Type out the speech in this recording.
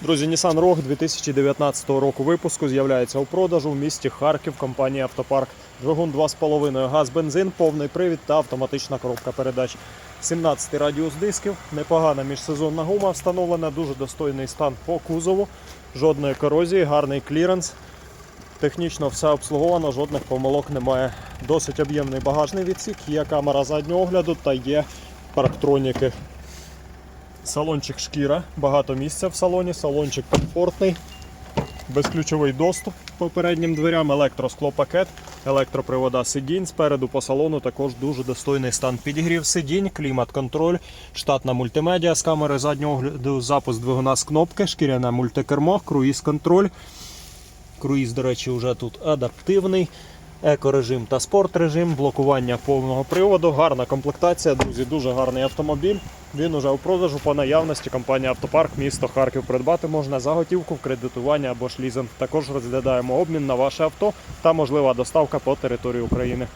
Друзі, Nissan Rogue 2019 року випуску з'являється у продажу в місті Харків компанії Автопарк. Двигун 2,5 газ, бензин, повний привід та автоматична коробка передач. 17 радіус дисків, непогана міжсезонна гума встановлена, дуже достойний стан по кузову, жодної корозії, гарний кліренс. Технічно все обслуговано, жодних помилок немає. Досить об'ємний багажний відсік, є камера заднього огляду та є парктроніки. Салончик шкіра, багато місця в салоні, салончик комфортний, безключовий доступ по переднім дверям, електросклопакет, електропривода сидінь. Спереду по салону також дуже достойний стан підігрів сидінь, клімат-контроль, штатна мультимедіа з камери заднього огляду, запуск двигуна з кнопки, шкіряне мультикермо, круїз-контроль. Круїз, до речі, вже тут адаптивний. Екорежим та спорт-режим, блокування повного приводу, гарна комплектація, друзі, дуже гарний автомобіль. Він уже у продажу по наявності. Компанія Автопарк, місто Харків придбати можна за готівку в кредитування або ж лізинг. Також розглядаємо обмін на ваше авто та можлива доставка по території України.